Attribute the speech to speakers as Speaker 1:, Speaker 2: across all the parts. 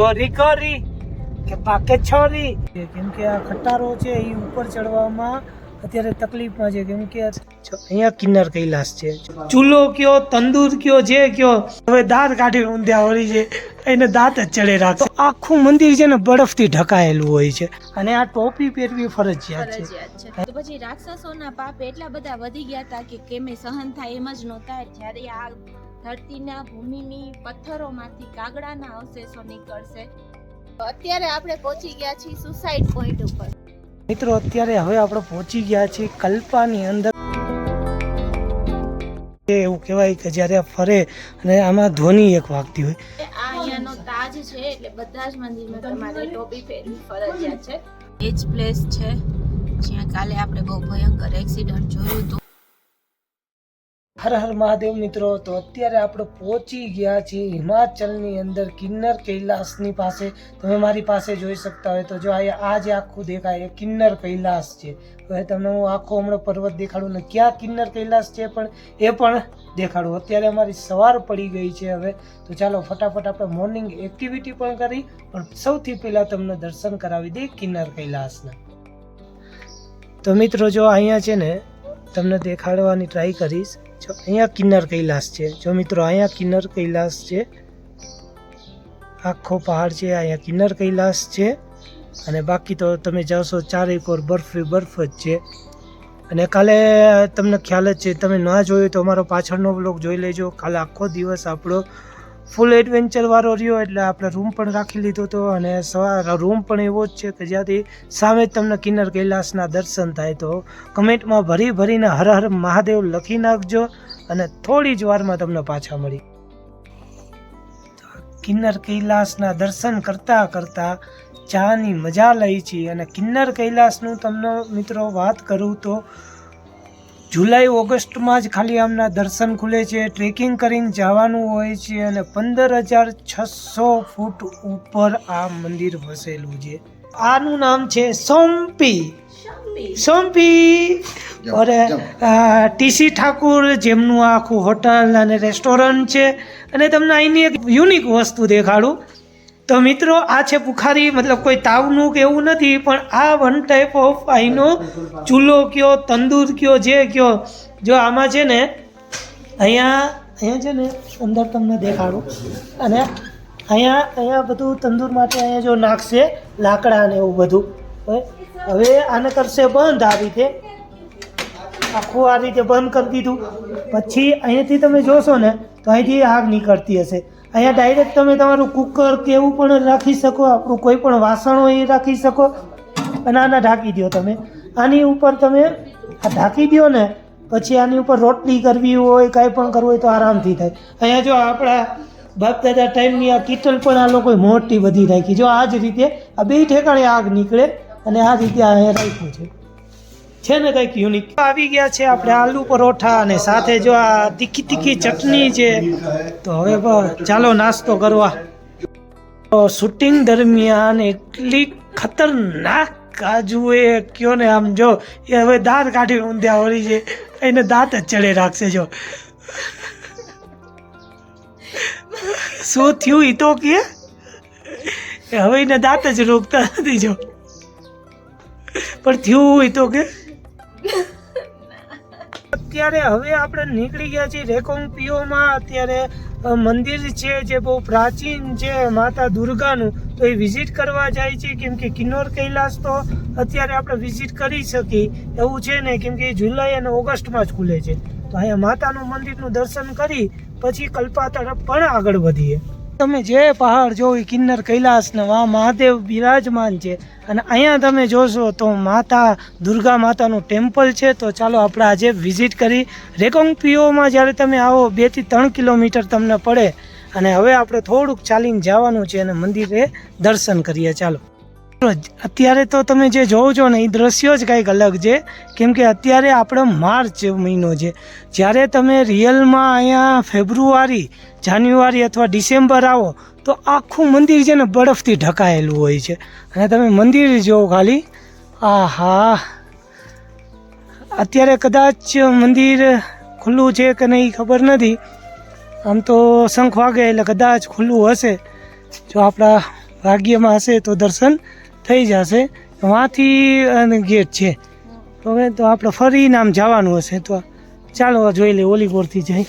Speaker 1: ગોરી ગોરી કે પાકે છોરી. કેમ કે આ ખટારો છે એ ઉપર ચડવામાં અત્યારે તકલીફમાં છે. કેમ કે અહીંયા કિન્નર કૈલાસ છે. ચૂલો કયો તંદૂર કયો જે કયો હવે દાંત કાઢી ઊંધ્યા વળી છે. એને દાંત જ ચડે રાખે. આખું મંદિર છે ને બરફથી ઢકાયેલું હોય છે. અને આ ટોપી પહેરવી ફરજિયાત
Speaker 2: ફરજિયાત છે. તો પછી રાક્ષસોના પાપ એટલા બધા વધી ગયા હતા કે કેમે સહન થાય એમ જ નહોતા. જ્યારે આ ધરતીના ભૂમિની પથ્થરોમાંથી કાગડાના અવશેષો નીકળશે. તો અત્યારે આપણે પહોંચી ગયા છીએ સુસાઇડ પોઈન્ટ ઉપર.
Speaker 1: મિત્રો અત્યારે હવે આપણે પહોંચી ગયા છીએ કલ્પાની અંદર. એવું કહેવાય કે જ્યારે આ ફરે અને આમાં ધ્વનિ એક વાગતી હોય.
Speaker 2: આ અહીંયાનો તાજ છે એટલે બધા જ મંદિરમાં તમારે ટોપી પહેરવી ફરજિયાત છે. એ જ પ્લેસ છે જ્યાં કાલે આપણે બહુ ભયંકર એક્સિડન્ટ જોયું હતું.
Speaker 1: હર હર મહાદેવ મિત્રો, તો અત્યારે આપણે પહોંચી ગયા છીએ હિમાચલની અંદર કિન્નર કૈલાસની પાસે. તમે મારી પાસે જોઈ શકતા હોય તો જો આ જે આખું દેખાય એ કિન્નર કૈલાસ છે. હવે તમને હું આખો હમણાં પર્વત દેખાડું ને ક્યાં કિન્નર કૈલાસ છે પણ એ પણ દેખાડું. અત્યારે અમારી સવાર પડી ગઈ છે હવે. તો ચાલો ફટાફટ આપણે મોર્નિંગ એક્ટિવિટી પણ કરી, પણ સૌથી પહેલાં તમને દર્શન કરાવી દઈએ કિન્નર કૈલાસના. તો મિત્રો જો અહીંયા છે ને તમને દેખાડવાની ટ્રાય કરીશ. જો અહીંયા કિન્નર કૈલાસ છે. જો મિત્રો, અહીંયા કિન્નર કૈલાસ છે. આખો પહાડ છે, અહીંયા કિન્નર કૈલાસ છે. અને બાકી તો તમે જાશો ચારે કોર બરફ બરફ જ છે. અને કાલે તમને ખ્યાલ જ છે, તમે ના જોયું તો અમારો પાછળનો બ્લોગ જોઈ લેજો. કાલે આખો દિવસ આપણો ફૂલ એડવેન્ચર વાળો રહ્યો એટલે આપણે રૂમ પણ રાખી લીધો હતો અને સવાર રૂમ પણ એવો જ છે કે જ્યાંથી સામે તમને કિન્નર કૈલાસના દર્શન થાય તો કમેન્ટમાં ભરી ભરીને હર હર મહાદેવ લખી નાખજો અને થોડી જ વારમાં તમને પાછા મળી. કિન્નર કૈલાસના દર્શન કરતાં કરતાં ચાની મજા લઈ છીએ અને કિન્નર કૈલાસનું તમને મિત્રો વાત કરું તો જુલાઈ ઓગસ્ટમાં જ ખાલી આમના દર્શન ખુલે છે ટ્રેકિંગ કરીને જવાનું હોય છે અને પંદર હજાર છસો ફૂટ ઉપર આ મંદિર વસેલું છે. આનું નામ છે સોમ્પી. સોમ્પી. અરે ટીસી ઠાકુર જેમનું આખું હોટલ અને રેસ્ટોરન્ટ છે. અને તમને અહીંની એક યુનિક વસ્તુ દેખાડું. તો મિત્રો, આ છે બુખારી મતલબ કોઈ તાવનું કે એવું નથી, પણ આ વન ટાઈપ ઓફ અહીંનો ચૂલો કયો, તંદૂર કયો, જે કયો, જો આમાં છે ને, અહીંયા અહીંયા છે ને, અંદર તમને દેખાડું. અને અહીંયા અહીંયા બધું તંદૂર માટે અહીંયા જો નાખશે, લાકડા ને એવું બધું. હવે આને કરશે બંધ આ રીતે. આખું આ રીતે બંધ કરી દીધું. પછી અહીંયાથી તમે જોશો ને, તો અહીંથી આગ નીકળતી હશે. અહીંયા ડાયરેક્ટ તમે તમારું કુકર કે એવું પણ રાખી શકો, આપણું કોઈ પણ વાસણ હોય એ રાખી શકો. અને આના ઢાંકી દો તમે. આની ઉપર તમે આ ઢાંકી દો ને, પછી આની ઉપર રોટલી કરવી હોય, કાંઈ પણ કરવું હોય તો આરામથી થાય. અહીંયા જો આપણા બાપ દાદા ટાઈમની આ કિટલ પણ આ લોકોએ મોટી બધી રાખી. જો આ જ રીતે આ બે ઠેકાણે આગ નીકળે અને આ રીતે અહીંયા રાખ્યું છે. છે ને કંઈક યુનિક આવી ગયા છે આપણે આલુ પરોઠા અને સાથે જો આ તીખી તીખી ચટણી છે. તો હવે ચાલો નાસ્તો કરવા. તો શૂટિંગ દરમિયાન એટલી ખતરનાક કાજુ એ કયો ને આમ જો, એ હવે દાંત કાઢી ઊંધ્યા વળી છે. એને દાંત જ ચડે રાખશે જો. શું થયું એ તો કે? હવે એને દાંત જ રોકતા નથી જો. પણ થયું એ તો કે? અત્યારે હવે આપણે નીકળી ગયા છીએ રેકોંગ પીઓમાં. અત્યારે મંદિર છે જે બહુ પ્રાચીન છે માતા દુર્ગાનું. તો એ વિઝિટ કરવા જાય છે, કેમ કે કિન્નોર કૈલાસ તો અત્યારે આપણે વિઝિટ કરી શકીએ. એવું છે ને, કેમ કે જુલાઈ અને ઓગસ્ટમાં જ ખુલે છે. તો અહીંયા માતાનું મંદિરનું દર્શન કરી, પછી કલ્પા તરફ પણ આગળ વધીએ. તમે જે પહાડ જોઈ કિન્નર કૈલાસ ને વા મહાદેવ બિરાજમાન છે અને અહીંયા તમે જોશો તો માતા, દુર્ગા માતાનું ટેમ્પલ છે. તો ચાલો આપણે આજે વિઝિટ કરી. રેકોંગ પીઓમાં જ્યારે તમે આવો બેથી ત્રણ કિલોમીટર તમને પડે. અને હવે આપણે થોડુંક ચાલીને જવાનું છે અને મંદિરે દર્શન કરીએ. ચાલો. અત્યારે તો તમે જે જોવો છો ને, એ દ્રશ્યો જ કંઈક અલગ છે. કેમ કે અત્યારે આપણો માર્ચ મહિનો છે. જ્યારે તમે રિયલમાં અહીંયા ફેબ્રુઆરી, જાન્યુઆરી અથવા ડિસેમ્બર આવો, તો આખું મંદિર છે ને બરફથી ઢકાયેલું હોય છે. અને તમે મંદિર જુઓ ખાલી. આહા! અત્યારે કદાચ મંદિર ખુલ્લું છે કે નહીં ખબર નથી. આમ તો શંખ વાગે એટલે કદાચ ખુલ્લું હશે. જો આપણા ભાગ્યમાં હશે તો દર્શન. થઈ જશે. વાંથી ગેટ છે. તો હવે તો આપણે ફરી નામ જવાનું હશે તો ચાલો જોઈ લે ઓલીપોરથી જઈ.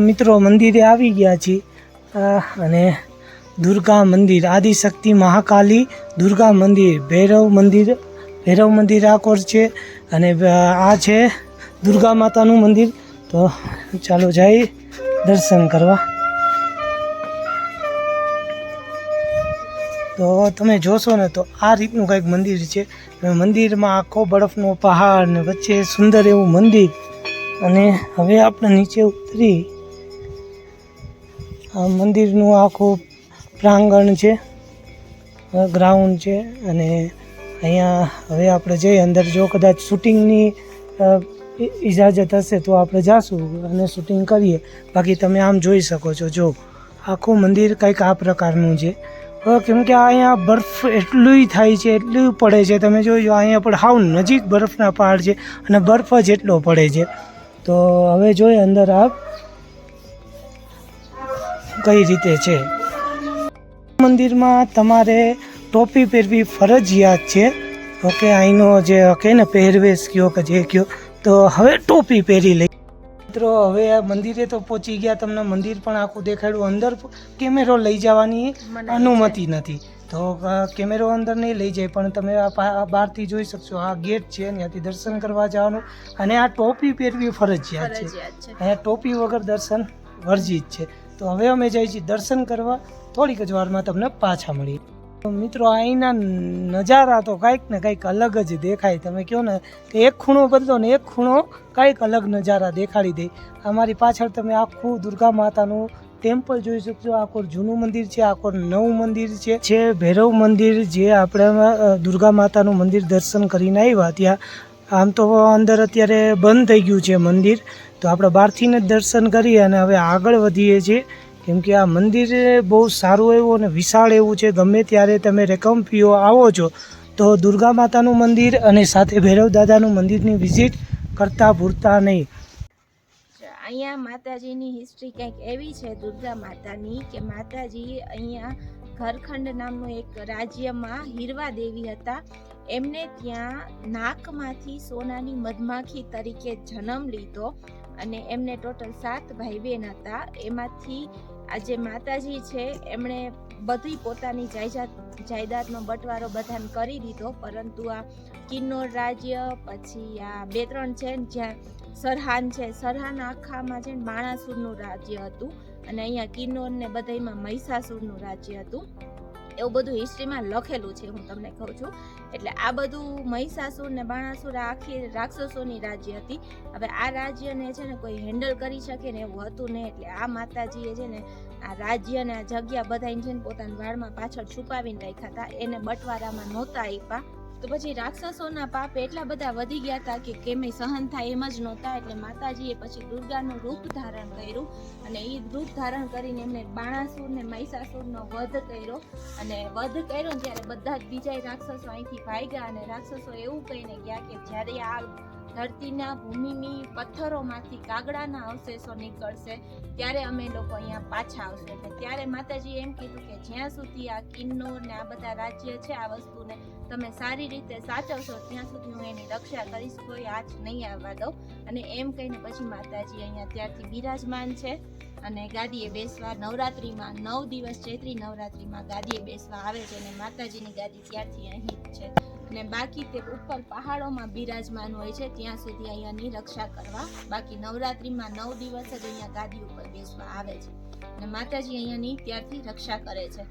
Speaker 1: મિત્રો મંદિરે આવી ગયા છીએ. અને દુર્ગા મંદિર, આદિશક્તિ મહાકાલી દુર્ગા મંદિર, ભૈરવ મંદિર ભૈરવ મંદિર આ કોર છે અને આ છે દુર્ગા માતાનું મંદિર. તો ચાલો જઈ દર્શન કરવા. તો તમે જોશો ને તો આ રીતનું કંઈક મંદિર છે. મંદિરમાં આખો બરફનો પહાડ ને વચ્ચે સુંદર એવું મંદિર. અને હવે આપણે નીચે ઉતરી આ મંદિરનું આખું પ્રાંગણ છે ગ્રાઉન્ડ છે અને અહીંયા હવે આપણે જઈએ અંદર જો કદાચ શૂટિંગની ઇજાજત હશે તો આપણે જાશું અને શૂટિંગ કરીએ. બાકી તમે આમ જોઈ શકો છો, જો આખું મંદિર કંઈક આ પ્રકારનું છે. કેમ કે અહીંયા બરફ એટલું થાય છે એટલું પડે છે. તમે જોજો, અહીંયા પણ હાવ નજીક બરફના પહાડ છે અને બરફ જ એટલો પડે છે. તો હવે જોઈએ અંદર આ કઈ રીતે છે. મંદિરમાં તમારે ટોપી પહેરવી ફરજિયાત છે. ઓકે અહીંનો જે કહે ને પહેરવેશ કયો કે જે કયો, તો હવે ટોપી પહેરી લઈ મિત્રો હવે આ મંદિરે તો પહોંચી ગયા તમને મંદિર પણ આખું દેખાડ્યું. અંદર કેમેરો લઈ જવાની અનુમતિ નથી. તો કેમેરો અંદર નહીં લઈ જાય પણ તમે આ બહારથી જોઈ શકશો. આ ગેટ છે ત્યાંથી દર્શન કરવા જવાનું. અને આ ટોપી પહેરવી ફરજિયાત છે. અહીંયા ટોપી વગર દર્શન વર્જિત છે. તો હવે અમે જઈએ છીએ દર્શન કરવા. થોડીક જ વારમાં તમને પાછા મળીએ. મિત્રો, અહીંના નજારા તો કંઈક ને કંઈક અલગ જ દેખાય. તમે કહો ને કે એક ખૂણો બદલો ને એક ખૂણો કંઈક અલગ નજારા દેખાડી દે. અમારી પાછળ તમે આખું દુર્ગા માતાનું ટેમ્પલ જોઈ શકશો. આખું જૂનું મંદિર છે આખું નવું મંદિર છે. છે ભૈરવ મંદિર જે આપણે દુર્ગા માતાનું મંદિર દર્શન કરીને આવ્યા ત્યાં. આમ તો અંદર અત્યારે બંધ થઈ ગયું છે મંદિર. તો આપણે બહારથી જ દર્શન કરીએ અને હવે આગળ વધીએ છીએ. કેમ કે આ મંદિર બહુ સારું એવું અને વિશાળ એવું છે. ગમે ત્યારે તમે રકમ પીઓ આવો છો, તો દુર્ગા માતાનું મંદિર અને સાથે ભૈરવ દાદાનું મંદિરની વિઝિટ કરતા ભૂલતા નહીં.
Speaker 2: અહીંયા માતાજીની હિસ્ટ્રી કંઈક એવી છે દુર્ગા માતાની કે માતાજી અહીંયા ઘરખંડ નામનું એક રાજ્યમાં હીરવા દેવી હતા. એમને ત્યાં નાકમાંથી સોનાની મધમાખી તરીકે જન્મ લીધો અને એમને ટોટલ સાત ભાઈ બહેન હતા. એમાંથી આ જે માતાજી છે, એમણે બધી પોતાની જાયદાદ જાયદાદનો બંટવારો બધાને કરી દીધો, પરંતુ આ કિન્નોર રાજ્ય, પછી આ બે ત્રણ છે જ્યાં સરહાન છે, સરહાન આખામાં છે ને, બાણાસુરનું રાજ્ય હતું, અને અહીંયા કિન્નોર ને બધાયમાં મહિષાસુરનું રાજ્ય હતું. એવું બધું હિસ્ટ્રીમાં લખેલું છે હું તમને કહું છું. એટલે આ બધું મહિષાસુર ને બાણાસુર આખી રાક્ષસોની રાજ્ય હતી. હવે આ રાજ્યને છે ને કોઈ હેન્ડલ કરી શકે ને એવું હતું નહીં એટલે આ માતાજીએ છે ને આ રાજ્યને આ જગ્યા બધાને છે ને પોતાના વાળમાં પાછળ છુપાવીને રાખ્યા હતા. એને બટવારામાં નહોતા આપ્યા. તો પછી રાક્ષસોના પાપ એટલા બધા વધી ગયા હતા કે કેમે સહન થાય એમ જ નહોતા, એટલે માતાજીએ પછી દુર્ગાનું રૂપ ધારણ કર્યું અને એ રૂપ ધારણ કરીને એમને બાણાસુર ને મહિષાસુરનો વધ કર્યો અને વધ કર્યો ત્યારે બધા જ બીજા રાક્ષસો અહીંથી ભાગ્યા અને રાક્ષસો એવું કહીને ગયા કે જ્યારે આ ધરતીના ભૂમિની પથ્થરોમાંથી કાગડાના અવશેષો નીકળશે, ત્યારે અમે લોકો અહીંયા પાછા આવશું. એટલે ત્યારે માતાજીએ એમ કીધું કે જ્યાં સુધી આ કિન્નોર ને આ બધા રાજ્ય છે, આ વસ્તુને તમે સારી રીતે સાચવશો, ત્યાં સુધી હું એની રક્ષા કરીશ, કોઈ આજ નહીં આવવા દઉં. અને એમ કહીને પછી માતાજી અહીંયા ત્યારથી બિરાજમાન છે અને ગાદીએ બેસવા નવરાત્રિમાં નવ દિવસ, ચૈત્રી નવરાત્રિમાં ગાદીએ બેસવા આવે છે અને માતાજીની ગાદી ત્યારથી અહીં છે. અને બાકી તે ઉપર પહાડોમાં બિરાજમાન હોય છે, ત્યાં સુધી અહીંયાની રક્ષા કરવા. બાકી નવરાત્રિમાં નવ દિવસ જ અહીંયા ગાદી ઉપર બેસવા આવે છે. અને માતાજી અહીંયાની ત્યારથી રક્ષા કરે છે.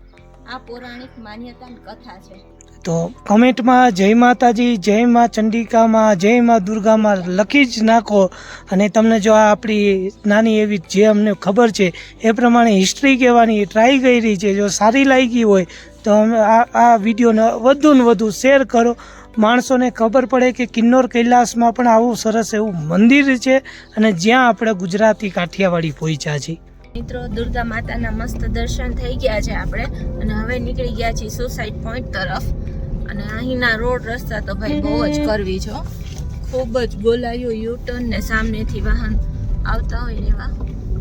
Speaker 2: આ પૌરાણિક માન્યતા કથા છે.
Speaker 1: તો કમેન્ટમાં જય માતાજી, જય મા ચંડિકામાં, જય મા દુર્ગામાં લખી જ નાખો. અને તમને જો આ આપણી નાની એવી જે અમને ખબર છે, એ પ્રમાણે હિસ્ટ્રી કહેવાની ટ્રાય કરી છે, જો સારી લાગી હોય, તો અમે આ આ વિડીયોને વધુ ને વધુ શેર કરો. માણસોને ખબર પડે કે કિન્નોર કૈલાસમાં પણ આવું સરસ એવું મંદિર છે અને જ્યાં આપણે ગુજરાતી કાઠિયાવાડી પહોંચ્યા છીએ.
Speaker 2: મિત્રો, દુર્ગા માતાના મસ્ત દર્શન થઈ ગયા છે આપણે. અને હવે નીકળી ગયા છીએ સુસાઇડ પોઈન્ટ તરફ. અને અહીંના રોડ રસ્તા તો ભાઈ બહુ જ કરવી છો ખૂબ જ બોલાયું યુ ટર્ન ને સામેથી વાહન આવતા હોય એવા.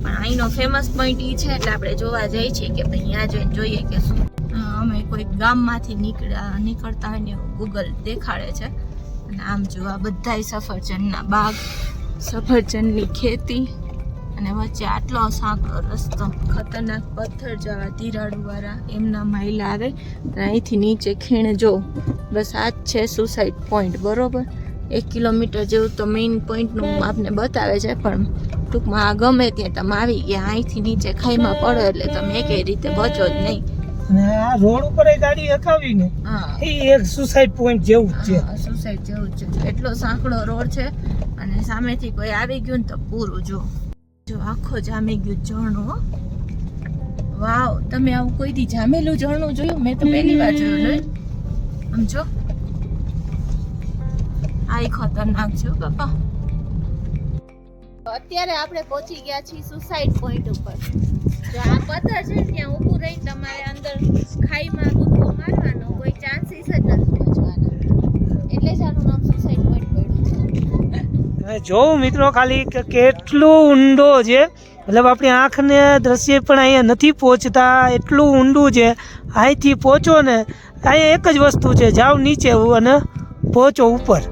Speaker 2: પણ અહીંનો ફેમસ પોઈન્ટ ઈ છે, એટલે આપણે જોવા જઈએ છીએ કે ભાઈ અહીંયા જઈને જોઈએ કે શું. અમે કોઈ ગામમાંથી નીકળ્યા, નીકળતા હોય ને ગૂગલ દેખાડે છે. અને આમ જોવા બધાય સફરજનના બાગ, સફરજનની ખેતી અને વચ્ચે આટલો સાંકડો રસ્તો. ખતરનાક પથ્થર જેવા તિરાડવાળા એમના માઇલ આવે. અહીંથી નીચે ખીણ જો. બસ આ જ છે સુસાઇડ પોઈન્ટ બરોબર? એક કિલોમીટર જેવું તો મેઇન પોઈન્ટનું આપને બતાવે છે પણ ટૂંકમાં આ ગમે ત્યાં તમે આવી ગયા અહીંથી નીચે ખાઈમાં પડો એટલે તમે કઈ રીતે બચો જ નહીં.
Speaker 1: અને આ રોડ ઉપર એ ગાડી હકાવી
Speaker 2: હા.
Speaker 1: એ એક સુસાઇડ પોઈન્ટ જેવું છે.
Speaker 2: સુસાઇડ જેવું છે. એટલો સાંકડો રોડ છે અને સામેથી કોઈ આવી ગયું ને તો પૂરું જો. જો આખો જામી ગયું ઝરણું વાવ, તમે આવું કોઈ દી જામેલું ઝરણું જોયું? મેં તો પહેલી વાર જોયું આમ જો. આ ખતરનાક છે બાપા. અત્યારે આપણે પહોંચી ગયા છીએ સુસાઇડ પોઈન્ટ ઉપર. જો આ પથ્થર છે ત્યાં ઊભું રહીને તમારે
Speaker 1: જોવું મિત્રો ખાલી કે કેટલું ઊંડો છે, મતલબ આપણી આંખને દ્રશ્ય પણ અહીંયા નથી પહોંચતા, એટલું ઊંડું છે. અહીંથી પહોંચો ને, અહીંયા એક જ વસ્તુ છે, જાઓ નીચે અને પહોંચો ઉપર.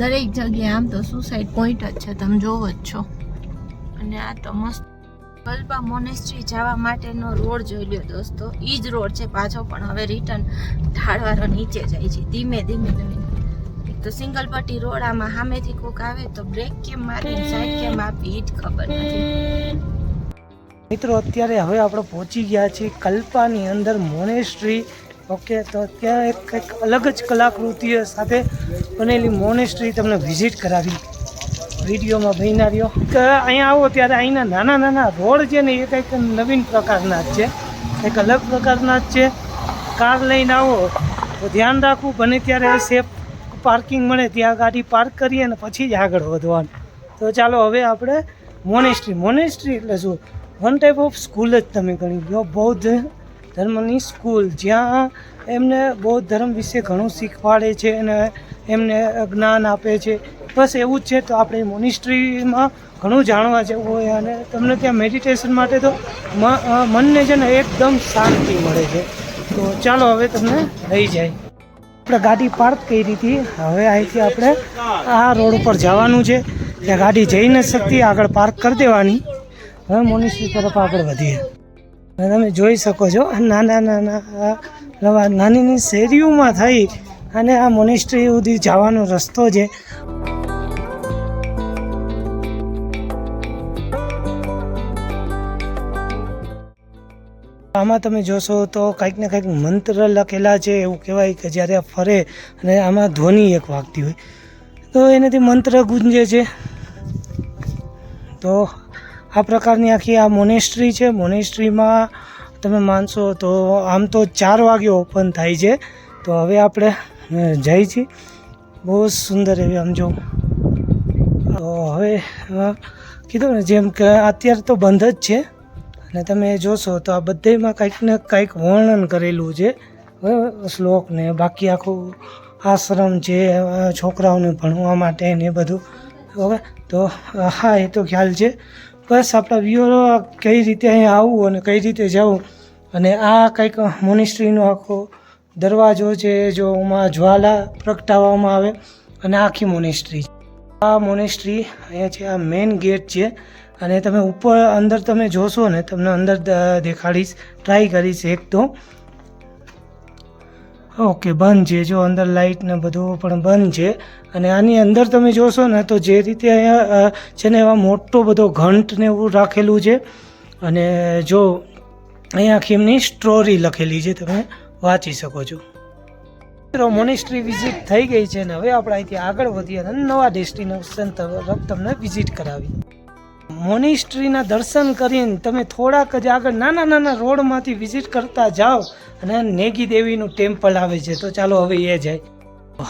Speaker 2: દરેક જગ્યાએ આમ તો સુસાઇડ પોઈન્ટ જ છે, તમે જોવો જ છો. અને આ તો મસ્ત. કલ્પા મોનેસ્ટ્રી જવા માટેનો રોડ જોઈ લ્યો દોસ્તો. એ જ રોડ છે પાછો, પણ હવે રિટર્ન ઢાળવારો નીચે જાય છે, ધીમે ધીમે ધીમે. તો સિંગલ પટ્ટી રોડ આમાં સામેથી કોક આવે તો બ્રેક કેમ મારી સાઈડ કેમ આપી જ ખબર નથી.
Speaker 1: મિત્રો, અત્યારે હવે આપણે પહોંચી ગયા છીએ કલ્પાની અંદર મોનેસ્ટ્રી ઓકે, તો ત્યાં કંઈક અલગ જ કલાકૃતિઓ સાથે બનેલી મોનેસ્ટ્રી તમને વિઝિટ કરાવી. વિડીયોમાં બહીના રહ્યો. કે અહીંયા આવો ત્યારે અહીંના નાના નાના રોડ છે ને એ કંઈક નવીન પ્રકારના જ છે. કંઈક અલગ પ્રકારના જ છે. કાર લઈને આવો. તો ધ્યાન રાખવું, બને ત્યારે સેફ પાર્કિંગ મળે. ત્યાં ગાડી પાર્ક કરીએ અને પછી જ આગળ વધવાનું. તો ચાલો હવે આપણે મોનેસ્ટ્રી મોનેસ્ટ્રી એટલે શું? વન ટાઈપ ઓફ સ્કૂલ જ તમે ગણી લો. બૌદ્ધ ધર્મની સ્કૂલ જ્યાં એમને બૌદ્ધ ધર્મ વિશે ઘણું શીખવાડે છે અને એમને જ્ઞાન આપે છે. બસ એવું જ છે તો આપણે મોનિસ્ટ્રીમાં ઘણું જાણવા જેવું હોય અને તમને ત્યાં મેડિટેશન માટે તો મનને છે ને એકદમ શાંતિ મળે છે. તો ચાલો હવે તમને લઈ જાય. આપણે ગાડી પાર્ક કરી હતી. હવે અહીંથી આપણે આ રોડ ઉપર જવાનું છે. ત્યાં ગાડી જઈ ન શકતી, આગળ પાર્ક કરી દેવાની. હવે મોનિસ્ટ્રી તરફ આગળ વધીએ. તમે જોઈ શકો છો નાના નાના નાની નાની શેરીઓમાં થઈ અને આ મોનેસ્ટ્રી સુધી જવાનો રસ્તો છે. આમાં તમે જોશો તો કંઈક ને કંઈક મંત્ર લખેલા છે, એવું કહેવાય કે જ્યારે ફરે અને આમાં ધ્વનિ એક વાગતી હોય. તો એનાથી મંત્ર ગુંજે છે. તો આ પ્રકારની આખી આ મોનેસ્ટ્રી છે. મોનેસ્ટ્રીમાં તમે માનશો તો આમ તો ચાર વાગે ઓપન થાય છે. તો હવે આપણે અ, જઈએ બહુ સુંદર એવી આમ જો. હવે કીધું ને જેમ કે અત્યારે તો બંધ જ છે. અને તમે જોશો તો આ બધામાં કંઈક ને કંઈક વર્ણન કરેલું છે? શ્લોક ને બાકી આખું આશ્રમ છે છોકરાઓને ભણવા માટે ને બધું. હવે તો હા એ તો ખ્યાલ છે. બસ આપણા વ્યૂઅરો કઈ રીતે અહીંયા આવવું અને કઈ રીતે જવું? અને આ કંઈક મોનિસ્ટ્રીનો આખો દરવાજો છે, જો એમાં જ્વાલા પ્રગટાવવામાં આવે, અને આખી મોનિસ્ટ્રી આ મોનેસ્ટ્રી અહીંયા છે, આ મેઇન ગેટ છે, અને તમે ઉપર અંદર તમે જોશો ને, તમને અંદર દેખાડીશ ટ્રાય કરીશ એક તો. ઓકે, બંધ છે, જો અંદર લાઇટ ને બધું પણ બંધ છે, અને આની અંદર તમે જોશો ને, તો જે રીતે અહીંયા છે ને, એવા મોટો બધો ઘંટ ને એવું રાખેલું છે, અને જો અહીંયા આખી એમની સ્ટોરી લખેલી છે તમે. વાંચી શકો છો. મિત્રો મોનેસ્ટ્રી વિઝિટ થઈ ગઈ છે ને હવે આપણે અહીંથી આગળ વધીએ અને નવા ડેસ્ટિનેશન તરફ તમને વિઝિટ કરાવી મોનેસ્ટ્રીના દર્શન કરીને તમે થોડાક જ આગળ નાના નાના રોડમાંથી વિઝિટ કરતા જાઓ અને નેગી દેવીનું ટેમ્પલ આવે છે. તો ચાલો હવે એ જાય.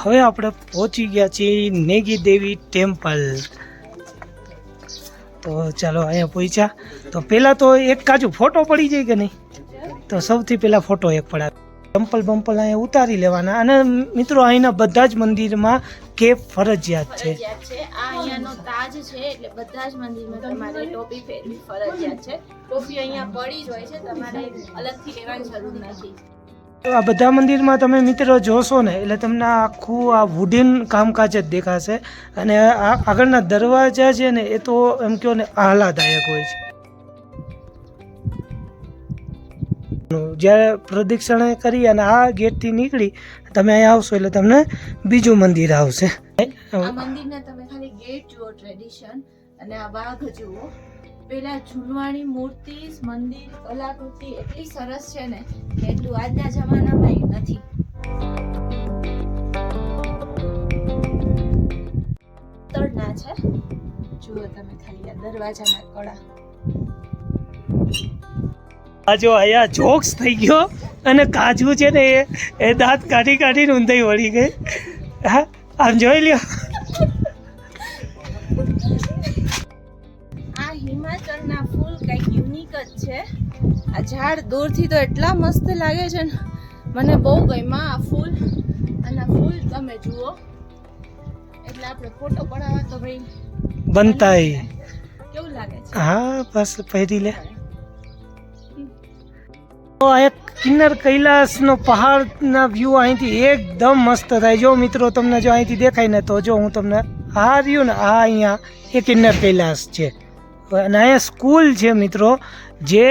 Speaker 1: હવે આપણે પહોંચી ગયા છીએ નેગી દેવી ટેમ્પલ તો ચાલો અહીંયા પહોંચ્યા. તો પહેલાં તો એક કાજુ ફોટો પડી જાય કે નહીં? તો સૌથી પહેલાં ફોટો એક પડાવે ચંપલ બંપલ અહીંયા ઉતારી લેવાના. અને મિત્રો અહીંના બધા જ મંદિરમાં કેપ ફરજિયાત છે.
Speaker 2: આ અહીંયાનો તાજ છે એટલે બધા જ મંદિરમાં તમારે ટોપી પહેરવી ફરજિયાત છે. ટોપી અહીંયા પડી જ હોય છે તમારે અલગથી લેવાની જરૂર નથી.
Speaker 1: તો આ બધા મંદિરમાં તમે મિત્રો જોશો ને એટલે તમને આખું આ વુડન કામકાજ જ દેખાશે. અને આ આગળના દરવાજા છે ને એ તો એમ કહો ને આહલાદાયક હોય છે. જ્યારે પ્રદક્ષિણા કરી અને આ ગેટથી નીકળી, તમે અહીંયા આવશો એટલે તમને બીજું મંદિર આવશે.
Speaker 2: આ મંદિરના તમે ખાલી ગેટ જુઓ ટ્રેડિશન અને આ વાઘ જુઓ. પેલા જૂનવાણી મૂર્તિ, મંદિર, કલાકૃતિ એટલી સરસ છે ને કે એટલું આજના જમાનામાં નથી. તળના છે. જુઓ તમે ખાલી આ દરવાજાના કડા
Speaker 1: આ જો અહીંયા જોક્સ થઈ ગયો અને કાજુ છે ને એ એ દાંત કાઢી કાઢીને ઊંધાઈ વળી ગઈ. હા આમ જોઈ લ્યો.
Speaker 2: આ હિમાચલના ફૂલ કંઈક યુનિક જ છે. આ ઝાડ દૂરથી તો એટલા મસ્ત લાગે છે ને. મને બહુ ગમ્યા આ ફૂલ. અને આ ફૂલ તમે જુઓ. એટલે આપણે ફોટો પડાવવા તો ભાઈ
Speaker 1: બનતા
Speaker 2: કેવું લાગે છે?
Speaker 1: હા બસ પહેરી લે. એક કિન્નર કૈલાસનો પહાડના વ્યૂ અહીંથી એકદમ મસ્ત થાય. જો મિત્રો તમને જો અહીંથી દેખાય ને, તો જો હું તમને આ રહ્યું ને, આ અહીંયા એ કિન્નર કૈલાસ છે. અને અહીંયા સ્કૂલ છે મિત્રો, જે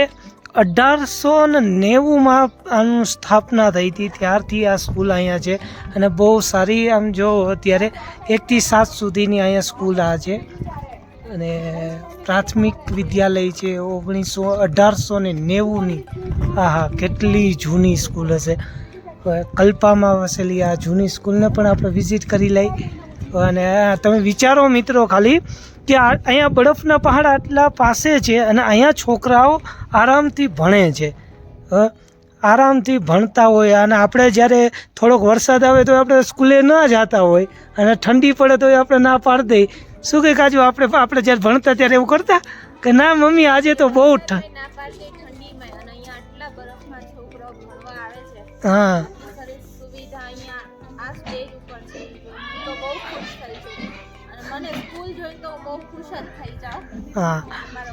Speaker 1: અઢારસો ને નેવુંમાં આનું સ્થાપના થઈ હતી. ત્યારથી આ સ્કૂલ અહીંયા છે અને બહુ સારી આમ જો અત્યારે એકથી સાત સુધીની અહીંયા સ્કૂલ આ છે. અને પ્રાથમિક વિદ્યાલય છે, ઓગણીસો અઢારસો ને નેવુંની. હા હા કેટલી જૂની સ્કૂલ હશે. કલ્પામાં વસેલી આ જૂની સ્કૂલને પણ આપણે વિઝિટ કરી લઈ. અને તમે વિચારો મિત્રો ખાલી, કે અહીંયા બરફના પહાડ આટલા પાસે છે અને અહીંયા છોકરાઓ આરામથી ભણે છે. આરામથી ભણતા હોય અને આપણે જ્યારે થોડોક વરસાદ આવે તો આપણે સ્કૂલે ન જતા હોય અને ઠંડી પડે તો આપણે ના પાડી દઈ શું કે કાજુ આપણે આપણે જ્યારે ભણતા ત્યારે એવું કરતા? કે ના મમ્મી આજે તો બહુ
Speaker 2: ઠંડ
Speaker 1: હા.
Speaker 2: હું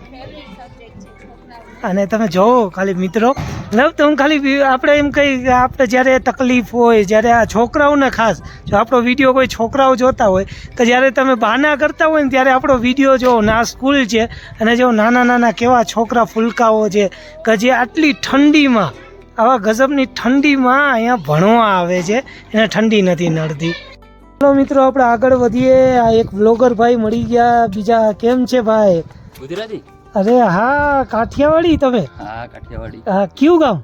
Speaker 2: અને
Speaker 1: તમે જોવો, ખાલી મિત્રો. લવ તો હું ખાલી આપણે એમ કહી આપણે જ્યારે તકલીફ હોય, જ્યારે આ છોકરાઓને ખાસ, જો આપણો વીડિયો કોઈ છોકરાઓ જોતા હોય, તો જ્યારે તમે બહાના કરતા હોય ને ત્યારે આપણો વીડિયો જોવો ના સ્કૂલ છે, અને જો નાના નાના કેવા છોકરા ફૂલકાઓ છે, કે જે આટલી ઠંડીમાં, આવા ગજબની ઠંડીમાં અહીંયા ભણવા આવે છે, એને ઠંડી નથી નડતી. ચાલો મિત્રો, આપણે આગળ વધીએ. આ એક વ્લોગર ભાઈ મળી ગયા. બીજા કેમ છે ભાઈ?
Speaker 3: ગુજરાતી?
Speaker 1: અરે હા કાઠિયાવાડી તમે?
Speaker 3: હા કાઠિયાવાડી.
Speaker 1: હા કયું ગામ?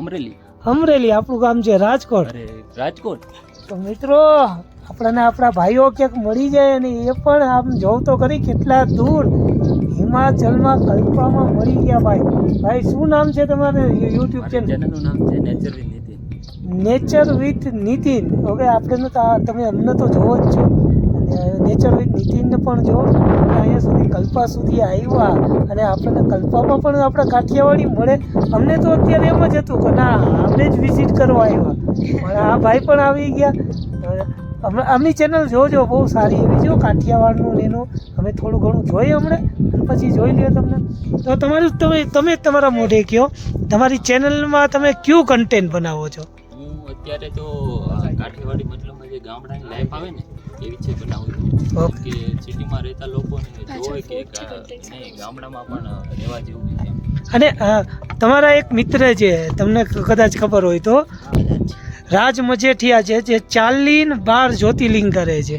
Speaker 3: અમરેલી.
Speaker 1: અમરેલી આપણું ગામ છે રાજકોટ.
Speaker 3: અરે રાજકોટ?
Speaker 1: તો મિત્રો આપણને આપણા ભાઈઓ ક્યાંક મળી જાય ને એ પણ આમ જોવ તો કરી કેટલા દૂર હિમાચલમાં કલ્પામાં મળી ગયા ભાઈ. ભાઈ શું નામ છે તમારે યુટ્યુબ
Speaker 3: ચેનલનું નામ છે nature with Nitin
Speaker 1: nature with Nitin okay આપણે તો તમે અમને તો જોવો જ છો. અને નેચર વિથ નીતિનને પણ જો અહીંયા કલ્પા સુધી આવ્યા અને આપણને કલ્પામાં પણ આપણે કાઠિયાવાડી મળે. અમને તો અત્યારે એમ જ હતું કે ના, અમે જ વિઝિટ કરવા આવ્યા. પણ આ ભાઈ પણ આવી ગયા. અમની ચેનલ જોજો, બહુ સારી એવી જો કાઠિયાવાડનું એનું. અમે થોડું ઘણું જોઈએ હમણાં, અને પછી જોઈ લ્યો તમને. તો તમારું, તમે તમે તમારા મોઢે કહો. તમારી ચેનલમાં તમે કયું કન્ટેન્ટ બનાવો છો?
Speaker 3: હું અત્યારે તો કાઠિયાવાડી મતલબ જે ગામડાની લાઈફ આવે ને એવી છે બનાવું કે સિટીમાં રહેતા લોકોને જોવે કે નહીં ગામડામાં પણ રહેવા જેવું છે.
Speaker 1: અને તમારા એક મિત્ર છે તમને કદાચ ખબર હોય તો? રાજ મજેઠિયા છે જે ચાલીન બાર જ્યોતિર્લિંગ કરે છે.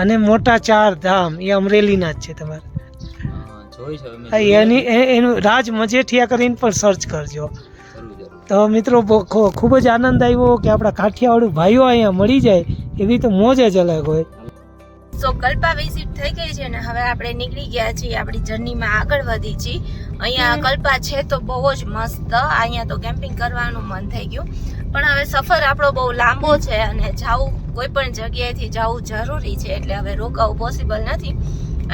Speaker 1: અને મોટા ચાર ધામ એ અમરેલીના જ છે તમારે. એની એનું રાજ મજેઠિયા કરીને પણ સર્ચ કરજો. તો મિત્રો ખૂબ જ આનંદ આવ્યો કે આપણા કાઠિયાવાડી ભાઈઓ અહીંયા મળી જાય એવી તો મોજ જ અલગ હોય.
Speaker 2: સો કલ્પા વિઝિટ થઈ ગઈ છે ને હવે આપણે નીકળી ગયા છીએ આપણી જર્નીમાં આગળ વધી છીએ અહીંયા કલ્પા છે તો બહુ જ મસ્ત અહીંયા તો કેમ્પિંગ કરવાનું મન થઈ ગયું. પણ હવે સફર આપણો બહુ લાંબો છે અને જવું કોઈ પણ જગ્યાએથી જવું જરૂરી છે એટલે હવે રોકાવું પોસિબલ નથી.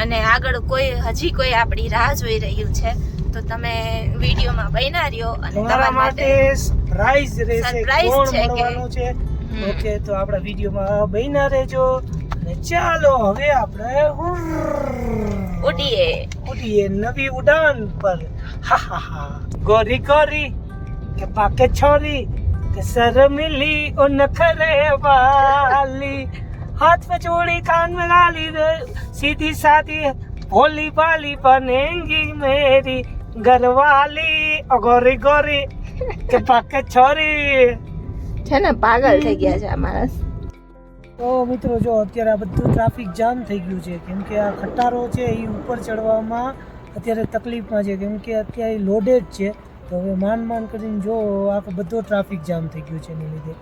Speaker 2: અને આગળ કોઈ હજી કોઈ આપણી રાહ જોઈ રહ્યું છે. તો તમે વિડીયોમાં બન્યા રહ્યો અને
Speaker 1: તમારા
Speaker 2: તમારા
Speaker 1: માટે
Speaker 2: માટે
Speaker 1: સરપ્રાઈઝ રહેશે
Speaker 2: Surprise
Speaker 1: કોણ
Speaker 2: છે કે-
Speaker 1: મળવાનું છે
Speaker 2: હમ.
Speaker 1: ઓકે તો આપણા વિડીયોમાં બન્યા રહેજો અને ચાલો હવે આપણે ઉર્ર.
Speaker 2: ઉડીએ
Speaker 1: ઉડીએ નવી ઉડાન પર હા હા હા ગોરી ગોરી કે પાકે છોરી કે સર મિલી ઓ નખરે વાલી हाथ में चूड़ी कान में लाली रे सीधी सादी भोली भाली बनेंगी मेरी ગરવાલી અઘોરી ગોરી કે પાકે છોરી?
Speaker 2: છે ને પાગલ થઈ ગયા છે આ માણસ
Speaker 1: તો મિત્રો જો અત્યારે આ બધું ટ્રાફિક જામ થઈ ગયું છે. કેમ કે આ ખટારો છે એ ઉપર ચડવામાં અત્યારે તકલીફમાં છે. કેમ કે અત્યારે લોડેડ છે. તો હવે માંડ માંડ કરીને જો આખો બધો ટ્રાફિક જામ થઈ ગયો છે એને લીધે.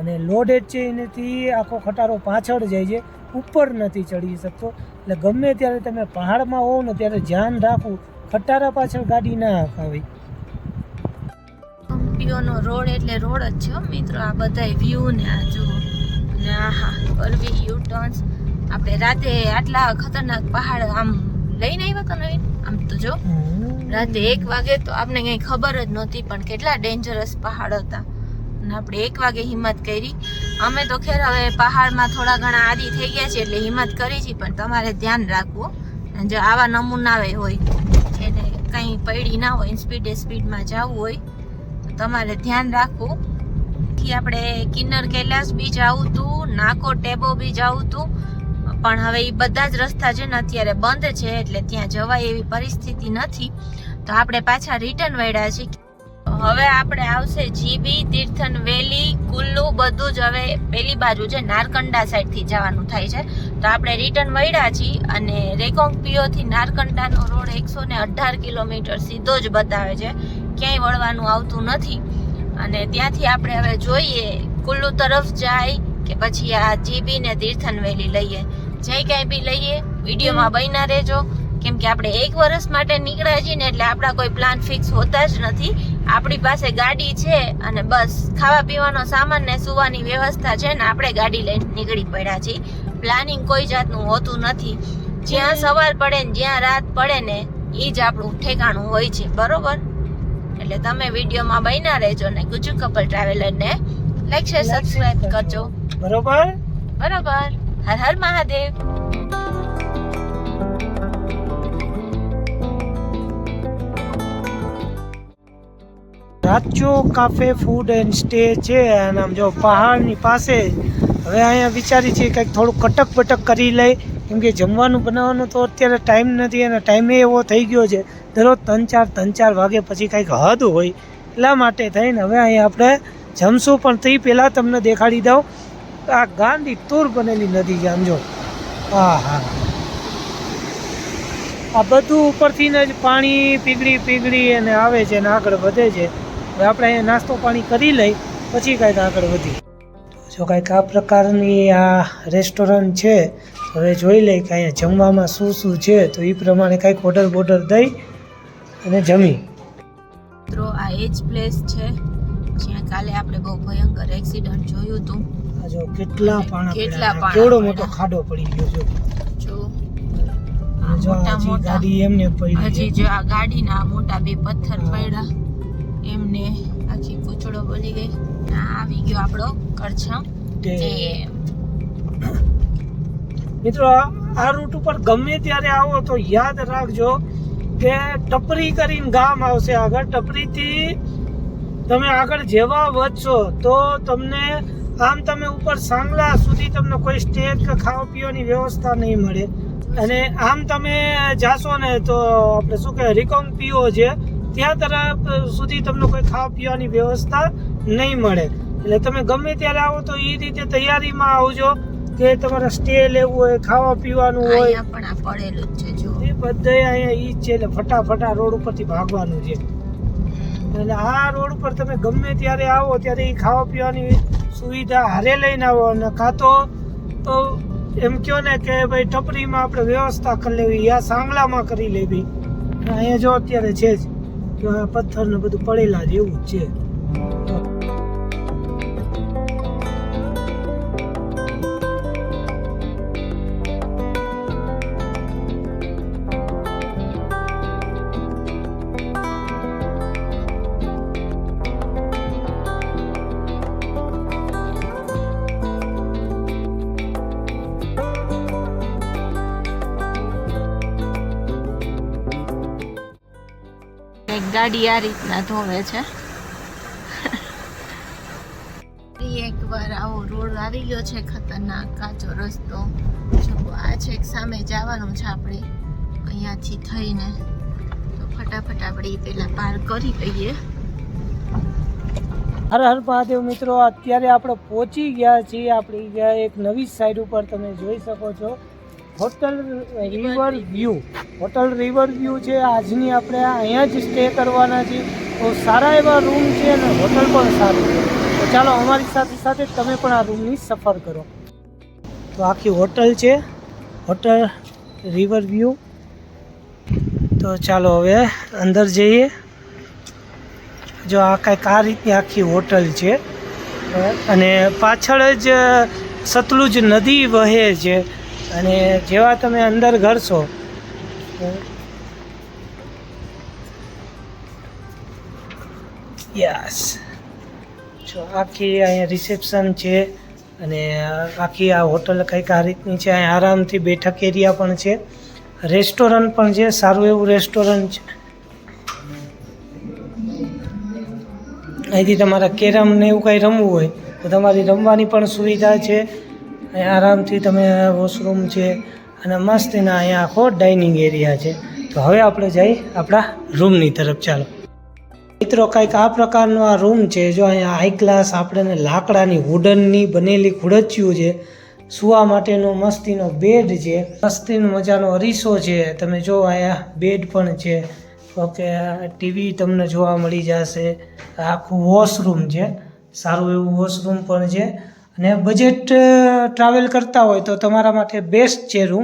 Speaker 1: અને લોડેડ છે એનેથી આખો ખટારો પાછળ જાય છે. ઉપર નથી ચડી શકતો. એટલે ગમે ત્યારે તમે પહાડમાં હોવ ને ત્યારે ધ્યાન રાખવું. ખટારા પાછળ ગાડી ના હકાવી
Speaker 2: પીઓનો રોડ એટલે રોડ જ છે મિત્રો. આ બધાય વ્યૂ ને આ જુઓ. ને આહા અરવી યુ ટર્ન્સ આપણે રાતે આટલા ખતરનાક પહાડ આમ લઈને આવ્યા તો નવીન? આમ તો જો. રાતે એક વાગે તો આપને કંઈ ખબર જ નહોતી પણ કેટલા ડેન્જરસ પહાડ હતા. અને આપણે એક વાગે હિંમત કરી. અમે તો ખેર હવે પહાડમાં થોડા ઘણા આદી થઈ ગયા છે એટલે હિંમત કરી છે પણ તમારે ધ્યાન રાખવું. જો આવા નમૂના હોય કંઈ પડી ના હોય સ્પીડે સ્પીડમાં જવું હોય, તો તમારે ધ્યાન રાખવું. થી આપણે કિન્નર કૈલાસ બી જવું હતું નાકો ટેબો બી જવું હતું પણ હવે એ બધા જ રસ્તા છે ને અત્યારે બંધ છે, એટલે ત્યાં જવાય એવી પરિસ્થિતિ નથી. તો આપણે પાછા રિટર્ન વળ્યા છીએ. હવે આપણે આવશે જીબી તીર્થન વેલી કુલ્લુ બધું જ હવે પેલી બાજુ છે નારકંડા સાઈડથી જવાનું થાય છે. તો આપણે રિટર્ન મળ્યા છીએ અને રેકોંગ પીઓથી નારકંડાનો રોડ એકસો ને અઢાર કિલોમીટર સીધો જ બતાવે છે. ક્યાંય વળવાનું આવતું નથી. અને ત્યાંથી આપણે હવે જોઈએ કુલ્લુ તરફ જાય કે પછી આ જીબી ને તીર્થન વેલી લઈએ. જે કાંઈ બી લઈએ. વિડીયોમાં બન્યા રહેજો. કેમ કે આપણે એક વર્ષ માટે નીકળ્યા છીએ ને એટલે આપણા કોઈ પ્લાન ફિક્સ હોતા જ નથી. આપણી પાસે ગાડી છે અને બસ. ખાવા પીવાનો સામાન ને સુવાની વ્યવસ્થા છે ને આપણે ગાડી લઈને નીકળી પડ્યા છીએ. પ્લાનિંગ કોઈ જાતનું હોતું નથી. જ્યાં સવાર પડે ને જ્યાં રાત પડે ને એ જ આપણું ઠેકાણું હોય છે. બરોબર? એટલે તમે વિડીયોમાં બન્યા રહેજો ને ગુજુ કપલ ટ્રાવેલરને લાઈક શેર સબસ્ક્રાઇબ કરજો.
Speaker 1: બરોબર?
Speaker 2: બરોબર. Har Har Mahadev.
Speaker 1: Racho cafe food and stay છે અને આમ જો પહાડની પાસે. હવે અહીંયા વિચારી છીએ કંઈક થોડું કટક બટક કરી લઈ. કેમ કે જમવાનું બનાવવાનું તો અત્યારે ટાઈમ નથી અને ટાઈમે એવો થઈ ગયો છે. દરરોજ ત્રણ ચાર ત્રણ ચાર વાગે પછી કંઈક હદ હોય એટલા માટે થઈને હવે અહીંયા આપણે જમશું. પણ તે પહેલાં તમને દેખાડી દઉં. આ ગાંધી તૂર બનેલી નદી છે, આમ જો. હા હા આ બધું ઉપરથી જ પાણી પીગળી પીગળી અને આવે છે અને આગળ વધે છે. હવે આપણે અહીંયા નાસ્તો પાણી કરી લઈ પછી કાંઈક આગળ વધી જો કાંઈક આ પ્રકારની આ રેસ્ટોરન્ટ છે હવે જોઈ લઈ કે અહીંયા જમવામાં શું શું છે તો એ પ્રમાણે કાંઈક ઓર્ડર બોર્ડર દઈ અને જમી.
Speaker 2: મિત્રો આ એ જ પ્લેસ છે જ્યાં કાલે આપણે બહુ ભયંકર એક્સિડન્ટ જોયું હતું.
Speaker 1: આ જો કેટલા પાણા
Speaker 2: કેટલા. પાણા
Speaker 1: કેવડો મોટો ખાડો પડી ગયો જો
Speaker 2: જો મોટા મોટા
Speaker 1: ગાડી એમને પડી
Speaker 2: હજી જો આ ગાડીના મોટા બે પથ્થર પડ્યા. એમને આખી કૂચડો બોલી ગઈ. આવી ગયો આપણો કરછમ
Speaker 1: મિત્રો આ રૂટ ઉપર ગમે ત્યારે આવો તો યાદ રાખજો કે ટપરી કરીને ગામ આવશે આગળ. ટપરીથી તમે આગળ જેવા વધશો તો તમને આમ તમે ઉપર સાંગલા સુધી તમને કોઈ સ્ટેજ કે ખાવા પીવાની વ્યવસ્થા નહીં મળે. અને આમ તમે જાશો ને તો આપણે શું કહેવાય રિકોંગ પીઓ છે ત્યાં તરફ સુધી તમને કોઈ ખાવા પીવાની વ્યવસ્થા નહીં મળે. એટલે તમે ગમે ત્યારે આવો તો એ રીતે તૈયારીમાં આવજો કે તમારે સ્ટે લેવું હોય ખાવા પીવાનું હોય.
Speaker 2: પણ આ પડેલું જ છે જો.
Speaker 1: એ બધે અહીંયા ઈ જ છે એટલે ફટાફટ આ રોડ ઉપરથી ભાગવાનું છે. એટલે આ રોડ ઉપર તમે ગમે ત્યારે આવો ત્યારે એ ખાવા પીવાની સુવિધા હારે લઈને આવો. અને કાં તો તો એમ કહો ને કે ભાઈ ટપરીમાં આપણે વ્યવસ્થા કરી લેવી યા સાંગલામાં કરી લેવી. અહીંયા જો અત્યારે છે જ. કે પથ્થર ને બધું પડેલા જ એવું છે.
Speaker 2: ગાડી આ રીતના ધોવે છે. એકવાર આવો રોડ આવી ગયો છે ખતરનાક, કાચો રસ્તો. આ છે સામે જવાનું છે આપણે અહીંયાથી થઈને. તો ફટાફટ આપણે પેલા પાર કરી લઈએ.
Speaker 1: હર હર મહાદેવ મિત્રો, અત્યારે આપણે પહોંચી ગયા છીએ. આપણી ગયા એક નવી સાઈડ ઉપર તમે જોઈ શકો છો. Hotel river view. Hotel river view છે, આજની આપણે અહીંયા જ સ્ટે કરવાના છીએ. તો સારા એવા રૂમ છે અને હોટલ પણ સારું છે. તો ચાલો અમારી સાથે સાથે તમે પણ આ રૂમની સફર કરો. તો આખી હોટલ છે, હોટલ રિવર વ્યૂ. તો ચાલો હવે અંદર જઈએ. જો આ કાંઈક આ રીતની આખી હોટલ છે. અને પાછળ જ સતલુજ નદી વહે છે. અને જેવા તમે અંદર ઘરશો, યસ. જો આખી અહીંયા રિસેપ્શન છે અને આખી આ હોટલ કંઈક આ રીતની છે, અહીંયા આરામથી બેઠક એરિયા પણ છે. રેસ્ટોરન્ટ પણ છે, સારું એવું રેસ્ટોરન્ટ છે. અહીંથી તમારા કેરમ ને એવું કંઈ રમવું હોય, તો તમારી રમવાની પણ સુવિધા છે. અહીંયા આરામથી તમે વોશરૂમ છે અને મસ્ત એના અહીંયા આખો ડાઇનિંગ એરિયા છે. તો હવે આપણે જઈ આપણા રૂમની તરફ ચાલો. મિત્રો, કંઈક આ પ્રકારનો આ રૂમ છે, જો અહીંયા હાઈ ક્લાસ આપણે લાકડાની વુડનની બનેલી ખુડચીઓ છે, સુવા માટેનો મસ્તીનો બેડ છે, મસ્તીનો મજાનો અરીસો છે, તમે જો અહીંયા બેડ પણ છે, ઓકે ટીવી તમને જોવા મળી જશે. આખું વોશરૂમ છે, સારું એવું વોશરૂમ પણ છે. અને બજેટ ટ્રાવેલ કરતા હોય તો તમારા માટે બેસ્ટ છે રૂમ